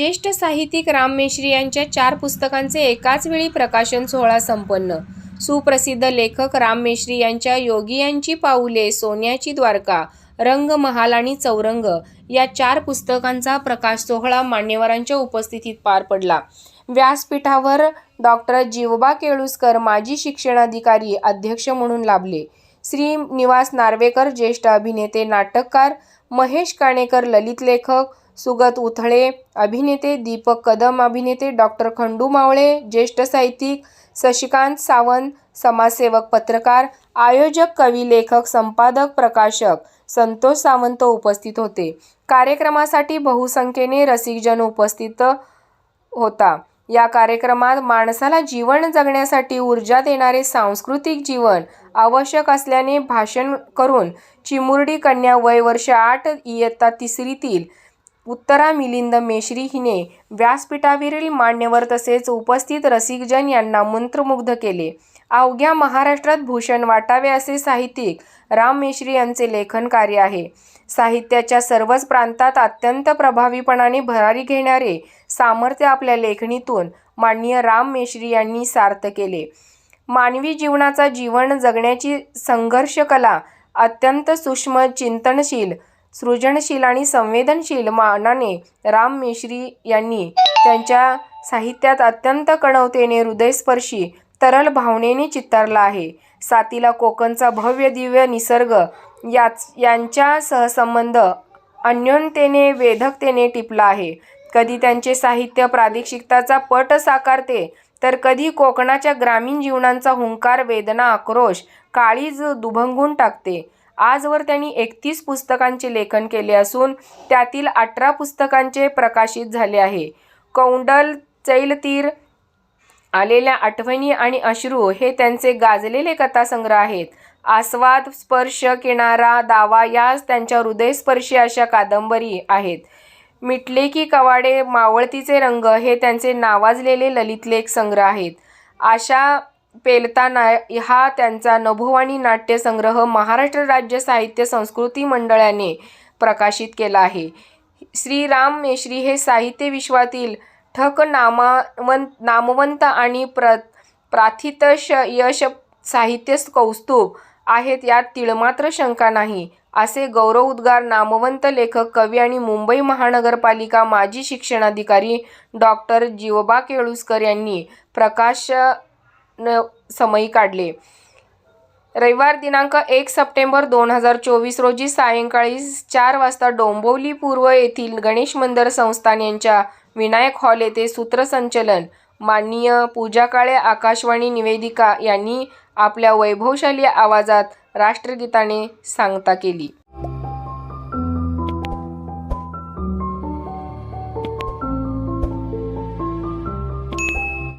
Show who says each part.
Speaker 1: ज्येष्ठ साहित्यिक राम मेश्री यांच्या चार पुस्तकांचे एकाच वेळी प्रकाशन सोहळा संपन्न. सुप्रसिद्ध लेखक राम मेश्री यांच्या योगियांची पाऊले सोन्याची द्वारका रंग महाल आणि चौरंग या चार पुस्तकांचा प्रकाश सोहळा मान्यवरांच्या उपस्थितीत पार पडला. व्यासपीठावर डॉक्टर जीवबा केळुसकर माजी शिक्षणाधिकारी अध्यक्ष म्हणून लाभले. श्री निवास नार्वेकर ज्येष्ठ अभिनेते नाटककार महेश काणेकर ललित लेखक सुगत उथळे अभिनेते दीपक कदम अभिनेते डॉक्टर खंडू मावळे ज्येष्ठ साहित्यिक शशिकांत सावंत समाजसेवक पत्रकार आयोजक कवी लेखक संपादक प्रकाशक संतोष सावंत उपस्थित होते. कार्यक्रमासाठी बहुसंख्येने रसिकजन उपस्थित होता. या कार्यक्रमात माणसाला जीवन जगण्यासाठी ऊर्जा देणारे सांस्कृतिक जीवन आवश्यक असल्याने भाषण करून चिमुरडी कन्या वय वर्ष आठ इयत्ता तिसरीतील उत्तरा मिलिंद मेश्री हिने व्यासपीठावरील मान्यवर तसेच उपस्थित रसिकजन यांना मंत्रमुग्ध केले. अवघ्या महाराष्ट्रात भूषण वाटावे असे साहित्यिक राम मेश्री यांचे लेखन कार्य आहे. साहित्याच्या सर्वच प्रांतात अत्यंत प्रभावीपणाने भरारी घेणारे सामर्थ्य आपल्या लेखणीतून माननीय राम मेश्री यांनी सार्थ केले. मानवी जीवनाचा जीवन जगण्याची संघर्ष कला अत्यंत सूक्ष्म चिंतनशील सृजनशील आणि संवेदनशील मानाने राम मेश्री यांनी त्यांच्या साहित्यात अत्यंत कणवतेने हृदयस्पर्शी तरल भावनेने चित्तारला आहे. सातीला कोकणचा भव्य दिव्य निसर्ग याच यांच्या सहसंबंध अन्योन्यतेने वेधकतेने टिपला आहे. कधी त्यांचे साहित्य प्रादेशिकताचा पट साकारते तर कधी कोकणाच्या ग्रामीण जीवनांचा हुंकार वेदना आक्रोश काळीज दुभंगून टाकते. आजवर त्यांनी एकतीस पुस्तकांचे लेखन केले असून त्यातील अठरा पुस्तकांचे प्रकाशित झाले आहे. कौंडल चैलतीर आलेल्या आठवणी आणि अश्रू हे त्यांचे गाजलेले कथासंग्रह आहेत. आस्वाद स्पर्श किनारा दावा याच त्यांच्या हृदयस्पर्शी अशा कादंबरी आहेत. मिटले की कवाडे मावळतीचे रंग हे त्यांचे नावाजलेले ललितलेख संग्रह आहेत. आशा पेलताना हा त्यांचा नभोवाणी नाट्यसंग्रह महाराष्ट्र राज्य साहित्य संस्कृती मंडळाने प्रकाशित केला आहे. श्रीराम मेश्री हे साहित्य विश्वातील ठक नामावंत नामवंत आणि प्र प्राथित यश साहित्य कौस्तुभ आहेत. यात तिळमात्र शंका नाही. असे गौरव उद्गार नामवंत लेखक कवी आणि मुंबई महानगरपालिका माजी शिक्षणाधिकारी डॉक्टर जीवबा केळुसकर यांनी प्रकाश न समयी काढले. रविवार दिनांक एक सप्टेंबर दोन हजार चोवीस रोजी सायंकाळी चार वाजता डोंबिवली पूर्व येथील गणेश मंदिर संस्थान यांच्या विनायक हॉल येथे सूत्रसंचलन माननीय पूजा काळे आकाशवाणी निवेदिका यांनी आपल्या वैभवशाली आवाजात राष्ट्रगीताने सांगता केली.